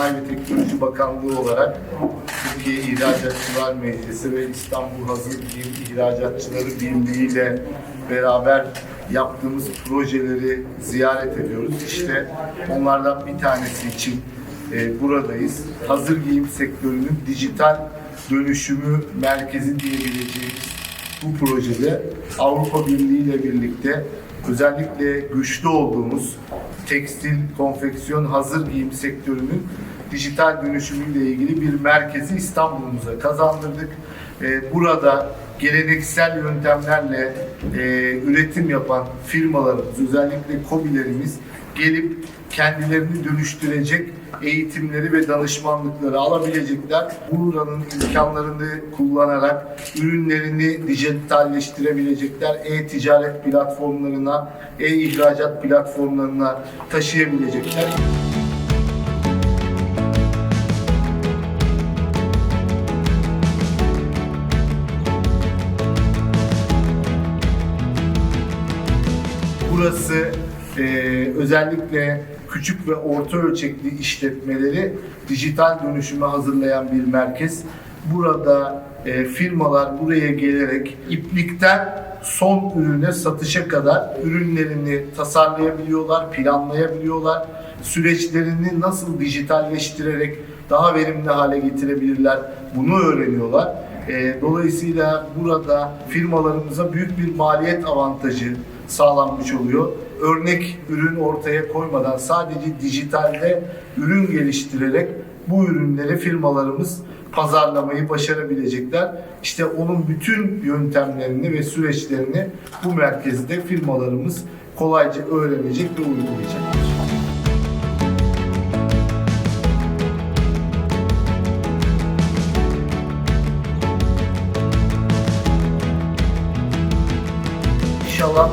Sanayi ve Teknoloji Bakanlığı olarak Türkiye İhracatçılar Meclisi ve İstanbul Hazır Giyim İhracatçıları Birliği ile beraber yaptığımız projeleri ziyaret ediyoruz. İşte onlardan bir tanesi için e, buradayız. Hazır giyim sektörünün dijital dönüşümü merkezi diyebileceğimiz bu projede Avrupa Birliği ile birlikte özellikle güçlü olduğumuz tekstil, konfeksiyon, hazır giyim sektörünün dijital dönüşümüyle ilgili bir merkezi İstanbul'umuza kazandırdık. Ee, Burada geleneksel yöntemlerle e, üretim yapan firmalarımız, özellikle KOBİ'lerimiz gelip kendilerini dönüştürecek eğitimleri ve danışmanlıkları alabilecekler. Buranın imkanlarını kullanarak ürünlerini dijitalleştirebilecekler. E-ticaret platformlarına, e-ihracat platformlarına taşıyabilecekler. Burası e, özellikle küçük ve orta ölçekli işletmeleri dijital dönüşüme hazırlayan bir merkez. Burada e, firmalar buraya gelerek iplikten son ürüne satışa kadar ürünlerini tasarlayabiliyorlar, planlayabiliyorlar. Süreçlerini nasıl dijitalleştirerek daha verimli hale getirebilirler bunu öğreniyorlar. E, dolayısıyla burada firmalarımıza büyük bir maliyet avantajı sağlanmış oluyor. Örnek ürün ortaya koymadan sadece dijitalde ürün geliştirerek bu ürünleri firmalarımız pazarlamayı başarabilecekler. İşte onun bütün yöntemlerini ve süreçlerini bu merkezde firmalarımız kolayca öğrenecek ve uygulayacaklar. İnşallah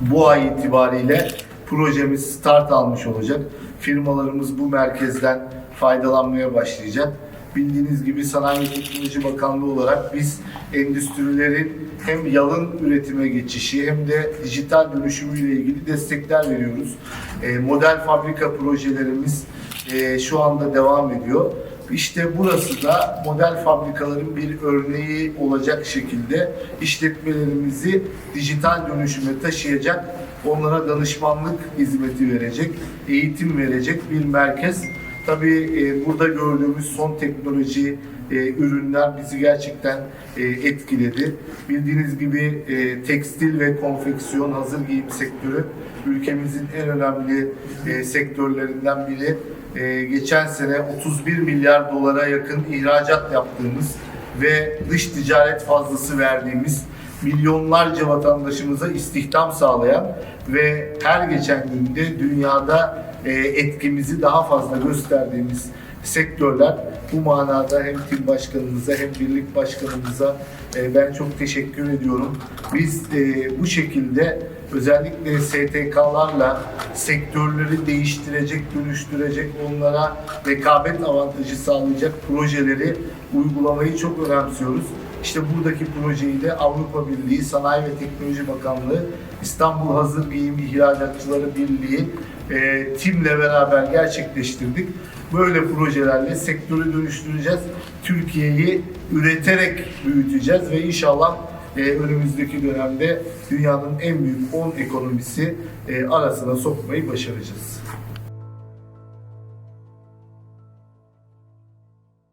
bu ay itibariyle projemiz start almış olacak. Firmalarımız bu merkezden faydalanmaya başlayacak. Bildiğiniz gibi Sanayi Teknoloji Bakanlığı olarak biz endüstrilerin hem yalın üretime geçişi hem de dijital dönüşümüyle ilgili destekler veriyoruz. E, model fabrika projelerimiz e, şu anda devam ediyor. İşte burası da model fabrikaların bir örneği olacak şekilde işletmelerimizi dijital dönüşüme taşıyacak, onlara danışmanlık hizmeti verecek, eğitim verecek bir merkez. Tabii e, burada gördüğümüz son teknoloji e, ürünler bizi gerçekten e, etkiledi. Bildiğiniz gibi e, tekstil ve konfeksiyon hazır giyim sektörü ülkemizin en önemli e, sektörlerinden biri. E, geçen sene 31 milyar dolara yakın ihracat yaptığımız ve dış ticaret fazlası verdiğimiz milyonlarca vatandaşımıza istihdam sağlayan ve her geçen günde dünyada e, etkimizi daha fazla gösterdiğimiz sektörler. Bu manada hem tim başkanımıza hem birlik başkanımıza e, ben çok teşekkür ediyorum. Biz e, bu şekilde özellikle STK'larla sektörleri değiştirecek, dönüştürecek, onlara rekabet avantajı sağlayacak projeleri uygulamayı çok önemsiyoruz. İşte buradaki projeyi de Avrupa Birliği, Sanayi ve Teknoloji Bakanlığı, İstanbul Hazır Giyim İhracatçıları Birliği e, timle beraber gerçekleştirdik. Böyle projelerle sektörü dönüştüreceğiz. Türkiye'yi üreterek büyüteceğiz ve inşallah e, önümüzdeki dönemde dünyanın en büyük 10 ekonomisi e, arasına sokmayı başaracağız.